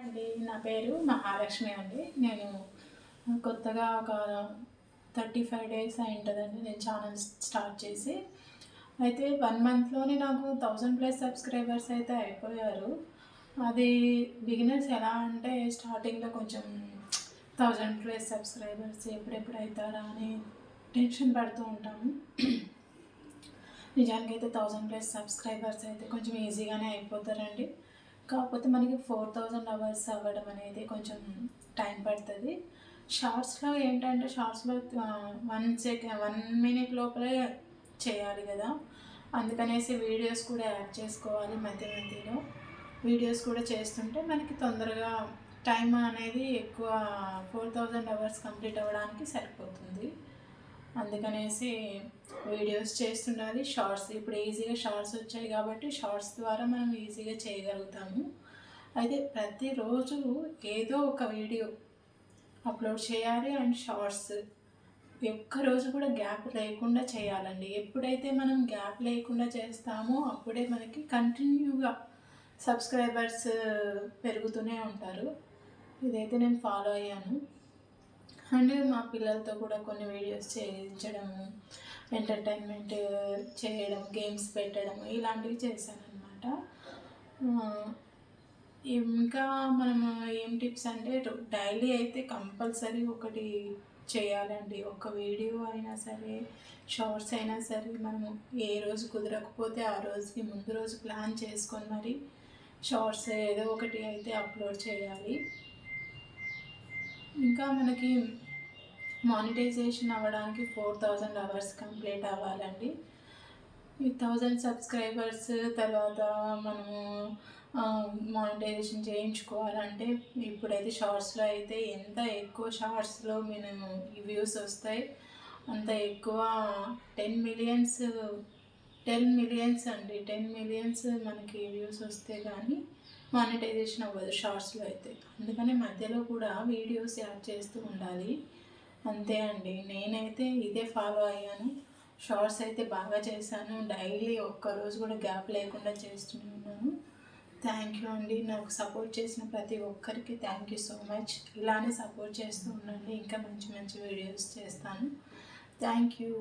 అండి నా పేరు మహాలక్ష్మి అండి. నేను కొత్తగా ఒక థర్టీ ఫైవ్ డేస్ అయి ఉంటుందండి నేను ఛానల్ స్టార్ట్ చేసి. అయితే వన్ మంత్లోనే నాకు థౌజండ్ ప్లస్ సబ్స్క్రైబర్స్ అయితే అయిపోయారు. అది బిగినర్స్ ఎలా అంటే స్టార్టింగ్లో కొంచెం థౌజండ్ ప్లస్ సబ్స్క్రైబర్స్ ఎప్పుడెప్పుడు అవుతారా అని టెన్షన్ పడుతూ ఉంటాము. నిజానికి అయితే థౌజండ్ ప్లస్ సబ్స్క్రైబర్స్ అయితే కొంచెం ఈజీగానే అయిపోతారండి. కాకపోతే మనకి ఫోర్ థౌజండ్ అవర్స్ అవ్వడం అనేది కొంచెం టైం పడుతుంది. షార్ట్స్లో ఏంటంటే షార్ట్స్లో వన్ సెకండ్ వన్ మినిట్ లోపలే చేయాలి కదా. అందుకనేసి వీడియోస్ కూడా యాడ్ చేసుకోవాలి మధ్య మధ్యలో. వీడియోస్ కూడా చేస్తుంటే మనకి తొందరగా టైం అనేది ఎక్కువ ఫోర్ థౌజండ్ అవర్స్ కంప్లీట్ అవ్వడానికి సరిపోతుంది. అందుకనేసి వీడియోస్ చేస్తుండాలి. షార్ట్స్ ఇప్పుడు ఈజీగా షార్ట్స్ వచ్చాయి కాబట్టి షార్ట్స్ ద్వారా మనం ఈజీగా చేయగలుగుతాము. అయితే ప్రతిరోజు ఏదో ఒక వీడియో అప్లోడ్ చేయాలి అండ్ షార్ట్స్. ఒక్కరోజు కూడా గ్యాప్ లేకుండా చేయాలండి. ఎప్పుడైతే మనం గ్యాప్ లేకుండా చేస్తామో అప్పుడే మనకి కంటిన్యూగా సబ్స్క్రైబర్స్ పెరుగుతూనే ఉంటారు. ఇదైతే నేను ఫాలో అయ్యాను. అండ్ మా పిల్లలతో కూడా కొన్ని వీడియోస్ చేయించడము ఎంటర్టైన్మెంట్ చేయడం గేమ్స్ పెట్టడం ఇలాంటివి చేశానమాట ఇంకా మనం ఏం టిప్స్ అంటే డైలీ అయితే కంపల్సరీ ఒకటి చేయాలండి. ఒక వీడియో అయినా సరే షార్ట్స్ అయినా సరే మనము ఏ రోజు కుదరకపోతే ఆ రోజుకి ముందు రోజు ప్లాన్ చేసుకొని మరి షార్ట్స్ ఏదో ఒకటి అయితే అప్లోడ్ చేయాలి. ఇంకా మనకి మానిటైజేషన్ అవ్వడానికి ఫోర్ థౌజండ్ అవర్స్ కంప్లీట్ అవ్వాలండి. ఈ థౌజండ్ సబ్స్క్రైబర్స్ తర్వాత మనము మానిటైజేషన్ చేయించుకోవాలంటే ఇప్పుడైతే షార్ట్స్లో అయితే ఎంత ఎక్కువ షార్ట్స్లో మేము వ్యూస్ వస్తాయి అంత ఎక్కువ టెన్ మిలియన్స్ టెన్ మిలియన్స్ అండి. టెన్ మిలియన్స్ మనకి వ్యూస్ వస్తే కానీ మానిటైజేషన్ అవ్వదు షార్ట్స్లో అయితే. అందుకని మధ్యలో కూడా వీడియోస్ యాడ్ చేస్తూ ఉండాలి. అంతే అండి. నేనైతే ఇదే ఫాలో అయ్యాను. షార్ట్స్ అయితే బాగా చేశాను. డైలీ ఒక్కరోజు కూడా గ్యాప్ లేకుండా చేస్తూనే ఉన్నాను థ్యాంక్ యూ అండి. నాకు సపోర్ట్ చేసిన ప్రతి ఒక్కరికి థ్యాంక్ యూ సో మచ్. ఇలానే సపోర్ట్ చేస్తూ ఉండండి. ఇంకా మంచి మంచి వీడియోస్ చేస్తాను. Thank you.